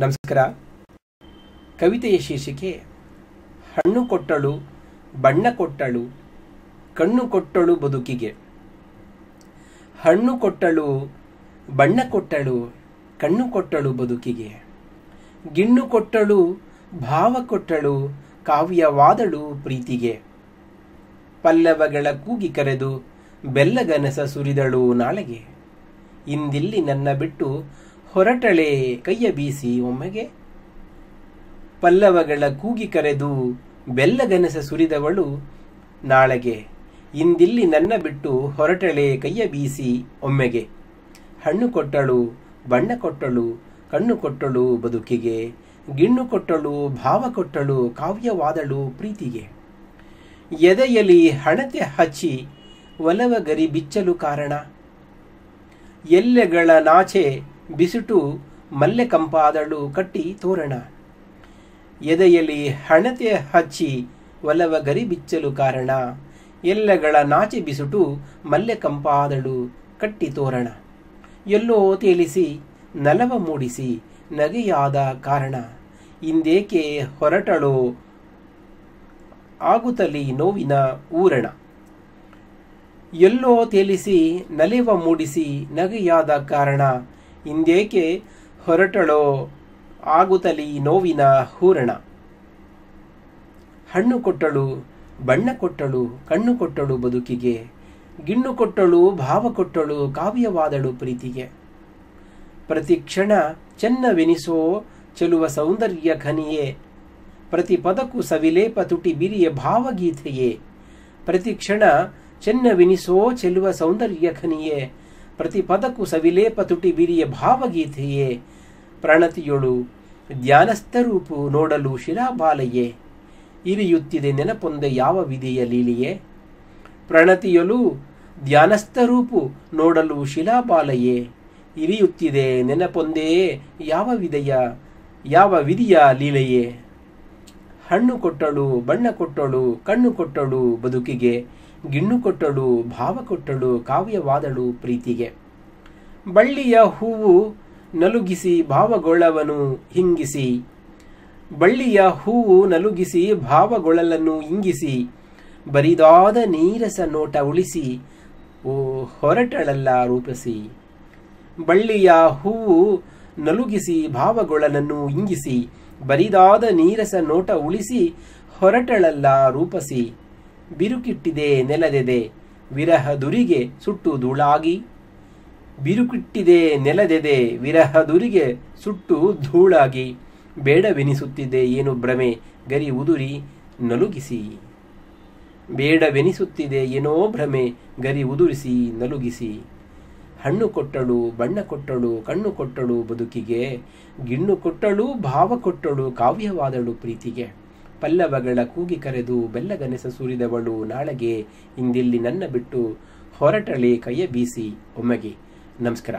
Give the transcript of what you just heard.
ನಮಸ್ಕಾರ. ಕವಿತೆಯ ಶೀರ್ಷಿಕೆ, ಹಣ್ಣು ಕೊಟ್ಟಳು, ಬಣ್ಣ ಕೊಟ್ಟಳು, ಕಣ್ಣು ಕೊಟ್ಟಳು ಬದುಕಿಗೆ. ಹಣ್ಣು ಕೊಟ್ಟಳು, ಬಣ್ಣ ಕೊಟ್ಟಳು, ಕಣ್ಣು ಕೊಟ್ಟಳು ಬದುಕಿಗೆ. ಗಿಣ್ಣು ಕೊಟ್ಟಳು, ಭಾವ ಕೊಟ್ಟಳು, ಕಾವ್ಯವಾದಳು ಪ್ರೀತಿಗೆ. ಪಲ್ಲವಗಳ ಕೂಗಿ ಕರೆದು ಬೆಲ್ಲಗನಸ ಸುರಿದಳು ನಾಳೆಗೆ. ಇಂದಿಲ್ಲಿ ನನ್ನ ಬಿಟ್ಟು ಹೊರಟಳೆ, ಕೈಯ ಬೀಸಿ ಒಮ್ಮೆಗೆ. ಪಲ್ಲವಗಳ ಕೂಗಿ ಕರೆದು ಬೆಲ್ಲಗನಸ ಸುರಿದವಳು ನಾಳೆಗೆ. ಇಂದಿಲ್ಲಿ ನನ್ನ ಬಿಟ್ಟು ಹೊರಟಳೆ, ಕೈಯ ಬೀಸಿ ಒಮ್ಮೆಗೆ. ಹಣ್ಣು ಕೊಟ್ಟಳು, ಬಣ್ಣ ಕೊಟ್ಟಳು, ಕಣ್ಣು ಕೊಟ್ಟಳು ಬದುಕಿಗೆ. ಗಿಣ್ಣು ಕೊಟ್ಟಳು, ಭಾವ ಕೊಟ್ಟಳು, ಕಾವ್ಯವಾದಳು ಪ್ರೀತಿಗೆ. ಎದೆಯಲ್ಲಿ ಹಣತೆ ಹಚ್ಚಿ ಒಲವ ಗರಿ ಬಿಚ್ಚಲು ಕಾರಣ. ಎಲ್ಲೆಗಳ ನಾಚೆ ಬಿಸುಟು ಮಲ್ಲೆ ಕಂಪಾದಳು ಕಟ್ಟಿ ತೋರಣ. ಎದೆಯಲ್ಲಿ ಹಣತೆ ಹಚ್ಚಿ ಒಲವ ಗರಿ ಬಿಚ್ಚಲು ಕಾರಣ. ಎಲ್ಲಗಳ ನಾಚಿ ಬಿಸುಟು ಮಲ್ಲೆ ಕಂಪಾದಳು ಕಟ್ಟಿ ತೋರಣ. ಎಲ್ಲೋ ತೇಲಿಸಿ, ನಲವ ಮೂಡಿಸಿ ನಗೆಯಾದ ಕಾರಣ. ಇಂದೇಕೆ ಹೊರಟಳೋ ಆಗುತ್ತಲಿ ನೋವಿನ ಊರಣ. ಎಲ್ಲೋ ತೇಲಿಸಿ, ನಲಿವ ಮೂಡಿಸಿ ನಗೆಯಾದ ಕಾರಣ. ಇಂದೇಕೆ ಹೊರಟಳೋ ಆಗುತ್ತಲಿ ನೋವಿನ ಹೂರಣ. ಹಣ್ಣು ಕೊಟ್ಟಳು, ಬಣ್ಣ ಕೊಟ್ಟಳು, ಕಣ್ಣು ಕೊಟ್ಟಳು ಬದುಕಿಗೆ, ಗಿಣ್ಣು ಕೊಟ್ಟಳು, ಭಾವ ಕೊಟ್ಟಳು, ಕಾವ್ಯವಾದಳು ಪ್ರೀತಿಗೆ. ಪ್ರತಿ ಕ್ಷಣ ಚೆನ್ನವೆನಿಸೋ ಚೆಲುವ ಸೌಂದರ್ಯ ಖನಿಯೇ ಪ್ರತಿ ಪದಕ್ಕೂ ಸವಿಲೇಪ ತುಟಿ ಬಿರಿಯ ಭಾವಗೀತೆಯೇ, ಪ್ರತಿ ಕ್ಷಣ ಚೆನ್ನವೆನಿಸೋ ಚೆಲುವ ಸೌಂದರ್ಯ ಖನಿಯೇ ಪ್ರತಿ ಪದಕ್ಕೂ ಸವಿಲೇಪ ತುಟಿ ಬಿರಿಯ ಭಾವಗೀತೆಯೇ. ಪ್ರಣತಿಯೊಳು ಧ್ಯಾನಸ್ಥರೂಪು ನೋಡಲು ಶಿಲಾಬಾಲೆಯೇ ಇರಿಯುತ್ತಿದೆ ನೆನಪೊಂದೆ ಯಾವ ವಿಧಿಯ ಲೀಲಿಯೇ. ಪ್ರಣತಿಯೊಳು ಧ್ಯಾನಸ್ಥರೂಪು ನೋಡಲು ಶಿಲಾಬಾಲೆಯೇ. ಇರಿಯುತ್ತಿದೆ ನೆನಪೊಂದೇ ಯಾವ ವಿಧೆಯ, ಯಾವ ವಿಧಿಯ ಲೀಲೆಯೇ. ಹಣ್ಣು ಕೊಟ್ಟಳು, ಬಣ್ಣ ಕೊಟ್ಟಳು, ಕಣ್ಣು ಕೊಟ್ಟಳು ಬದುಕಿಗೆ. ಗಿಣ್ಣು ಕೊಟ್ಟಳು, ಭಾವ ಕೊಟ್ಟಳು, ಕಾವ್ಯವಾದಳು ಪ್ರೀತಿಗೆ. ಬಳ್ಳಿಯ ಹೂವು ನಲುಗಿಸಿ ಭಾವಗೊಳ್ಳವನು ಹಿಂಗಿಸಿ. ಬಳ್ಳಿಯ ಹೂವು ನಲುಗಿಸಿ ಭಾವಗೊಳ್ಳಲನ್ನು ಇಂಗಿಸಿ. ಬರಿದಾದ ನೀರಸ ನೋಟ ಉಳಿಸಿ, ಓ ಹೊರಟಳಲ್ಲ ರೂಪಿಸಿ. ಬಳ್ಳಿಯ ಹೂವು ನಲುಗಿಸಿ ಭಾವಗೊಳ್ಳಲನ್ನು ಇಂಗಿಸಿ. ಬರಿದಾದ ನೀರಸ ನೋಟ ಉಳಿಸಿ, ಹೊರಟಳಲ್ಲ ರೂಪಸಿ. ಬಿರುಕಿಟ್ಟಿದೆ ನೆಲದೆದೆ. ವಿರಹ ದುರಿಗೆ ಸುಟ್ಟು ಧೂಳಾಗಿ. ಬಿರುಕಿಟ್ಟಿದೆ ನೆಲದೆದೆ ವಿರಹ ದುರಿಗೆ ಸುಟ್ಟು ಧೂಳಾಗಿ. ಬೇಡವೆನಿಸುತ್ತಿದೆ ಏನು ಭ್ರಮೆ, ಗರಿ ಉದುರಿ ನಲುಗಿಸಿ. ಬೇಡವೆನಿಸುತ್ತಿದೆ ಏನೋ ಭ್ರಮೆ, ಗರಿ ಉದುರಿಸಿ ನಲುಗಿಸಿ. ಹಣ್ಣು ಕೊಟ್ಟಳು, ಬಣ್ಣ ಕೊಟ್ಟಳು, ಕಣ್ಣು ಕೊಟ್ಟಳು ಬದುಕಿಗೆ. ಗಿಣ್ಣು ಕೊಟ್ಟಳು, ಭಾವ ಕೊಟ್ಟಳು, ಕಾವ್ಯವಾದಳು ಪ್ರೀತಿಗೆ. ಪಲ್ಲವಗಳ ಕೂಗಿ ಕರೆದು ಬೆಲ್ಲಗನೆಸ ಸುರಿದವಳು ನಾಳೆಗೆ ಇಂದಿಲ್ಲಿ ನನ್ನ ಬಿಟ್ಟು ಹೊರಟಳೆ ಕೈಯ ಬೀಸಿ ಒಮ್ಮೆಗೆ. ನಮಸ್ಕಾರ.